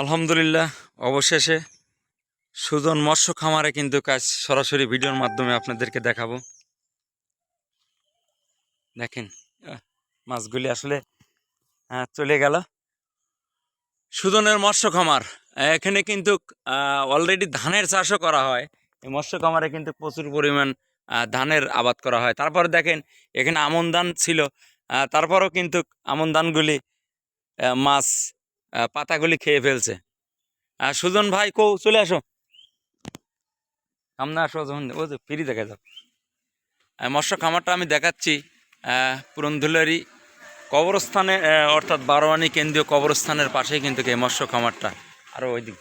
আলহামদুলিল্লাহ, অবশেষে সুজন মৎস্য খামারে কিন্তু কাজ সরাসরি ভিডিওর মাধ্যমে আপনাদেরকে দেখাবো। দেখেন মাছগুলি আসলে চলে গেল। সুজনের মৎস্য খামার, এখানে কিন্তু অলরেডি ধানের চাষও করা হয়। এই মৎস্য খামারে কিন্তু প্রচুর পরিমাণ ধানের আবাদ করা হয়। তারপরে দেখেন, এখানে আমন ধান ছিল। তারপরেও কিন্তু আমন ধানগুলি মাছ পাতাগুলি খেয়ে ফেলছে। আর সুজন ভাই কো চলে আসো। সামনে আসো যখন ও যে ফ্রি দেখা যাও মৎস্য খামারটা আমি দেখাচ্ছি। আহ, পুরন্দুলারি কবরস্থানে অর্থাৎ বারোয়ানি কেন্দ্রীয় কবরস্থানের পাশেই কিন্তু এই মৎস্য খামারটা। আরও ওই দিক।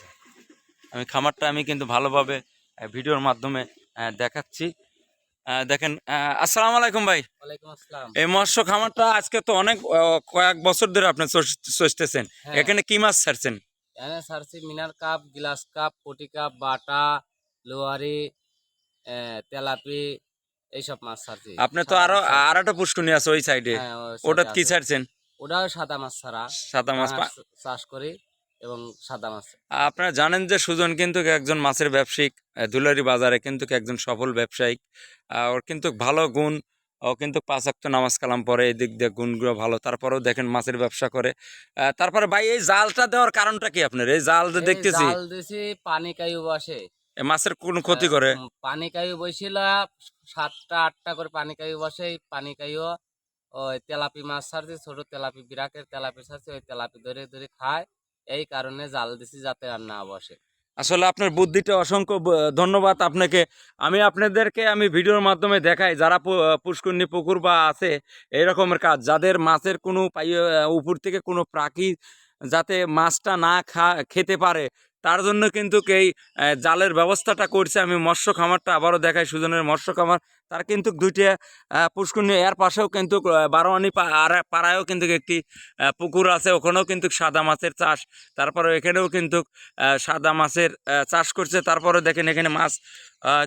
আমি খামারটা আমি কিন্তু ভালোভাবে ভিডিওর মাধ্যমে দেখাচ্ছি। দেখেন আসসালামু আলাইকুম ভাই। এই মৎস্য খামারটা আজকে তো অনেক কয়েক বছর ধরে আপনি চষ- চষতেছেন। হ্যাঁ। এখানে কি মাছ ছাড়ছেন? এখানে সারছি মিনার কাপ গ্লাস কাপ পটি কাপ বাটা লোহারি আহ, তেলাপি এইসব মাছ সারছি আপনি তো আরও আর একটা পুষ্কুনি আছে ওই সাইডে হ্যাঁ, ওটা কি ছাড়ছেন? ওটাও সাদা মাছ ছাড়া। সাদা মাছ চাষ করি। এবং সাদা মাছ। আপনারা জানেন যে সুজন কিন্তু একজন মাছের ব্যবসায়িক দুলারি বাজারে কিন্তু একজন সফল ব্যবসায়িক। ওর কিন্তু ভালো গুণ ও কিন্তু পাঁচ ওয়াক্ত নামাজ কালাম পরে এই দিক দিয়ে গুণগুলো ভালো। তারপরেও দেখেন মাছের ব্যবসা করে। তারপরে ভাই এই জালটা দেওয়ার কারণটা কি আপনার? এই জাল যে দেখতেছি। জাল দিছি পানি কায়ু বসে। মাছের কোন ক্ষতি করে? পানি কায়ু বসিল সাতটা আটটা করে পানি কায়ু বসে পানি কায়ু ওই তেলাপি মাছ ছাড়ছি ছোট তেলাপি বিরাকের তেলাপি ছাড়ছে ওই তেলাপি ধরে ধরে খায়। এই কারণে জাল দিছি যাতে আর না বসে। আসলে আপনার বুদ্ধিটা অসংখ্য ধন্যবাদ আপনাকে। আমি আপনাদেরকে আমি ভিডিওর মাধ্যমে দেখাই, যারা পুষ্করণী পুকুর বা আছে এরকমের রকমের কাজ। যাদের মাছের কোনো পাই উপর থেকে কোনো প্রাকী যাতে মাছটা না খা খেতে পারে তার জন্য কিন্তু এই জালের ব্যবস্থাটা করছে। আমি মৎস্য খামারটা আবারও দেখাই, সুজনের মৎস্য খামার। তার কিন্তু দুইটা পুষ্করণী, এর পাশেও কিন্তু বারোয়ানি পাড়ায়ও কিন্তু একটি পুকুর আছে। ওখানেও কিন্তু সাদা মাছের চাষ। তারপরে এখানেও কিন্তু সাদা মাছের চাষ করছে। তারপরে দেখেন এখানে মাছ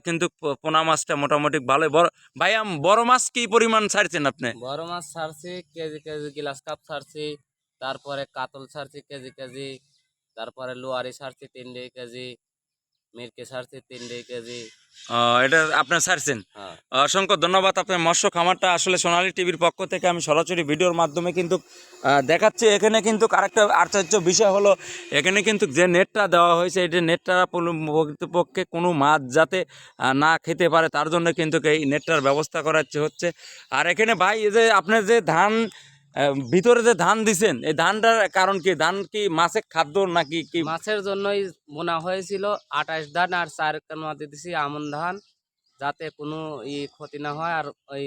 কিন্তু পোনা মাছটা মোটামুটি ভালো। বড়, ভাই বড় মাছ কি পরিমাণ ছাড়ছেন আপনি? বড় মাছ ছাড়ছি, কেজি কেজি গ্লাস কাপ ছাড়ছি। তারপরে কাতল ছাড়ছি, কেজি কেজি। তারপরে লোয়ারি ছাড়ছি তিন দেড় কেজি মিরকে তিন দেড় কেজি। এটা আপনার ছাড়ছেন হ্যাঁ। অসংখ্য ধন্যবাদ আপনার মৎস্য খামারটা আসলে সোনালী টিভির পক্ষ থেকে আমি সরাসরি ভিডিওর মাধ্যমে কিন্তু দেখাচ্ছি। এখানে কিন্তু আরেকটা আশ্চর্য বিষয় হলো এখানে কিন্তু যে নেটটা দেওয়া হয়েছে এই যে নেটটা প্রকৃতপক্ষে কোনো মাছ যাতে না খেতে পারে তার জন্য কিন্তু এই নেটটার ব্যবস্থা করা হচ্ছে- আর এখানে ভাই এই যে আপনার যে ধান ভিতরে যে ধান দিছেন এই ধানটার কারণ কি? ধান কি মাছের খাদ্য নাকি কি? মাছের জন্যই বোনা হয়েছিল। আঠাশ ধান আর চার মধ্যে দিছি আমন ধান যাতে কোনো ই ক্ষতি না হয়। আর ওই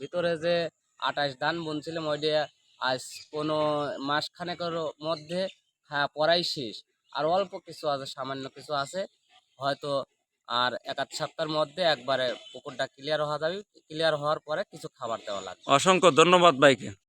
ভিতরে যে আঠাশ ধান বুনছিলাম ওইটা আজ কোনো মাসখানেকের মধ্যে হ্যাঁ পড়াই শেষ। আর অল্প কিছু আছে সামান্য কিছু আছে। হয়তো আর এক আধ সপ্তাহের মধ্যে একবারে পুকুরটা ক্লিয়ার হওয়া যাবে। ক্লিয়ার হওয়ার পরে কিছু খাবার দেওয়া লাগবে। অসংখ্য ধন্যবাদ ভাইকে।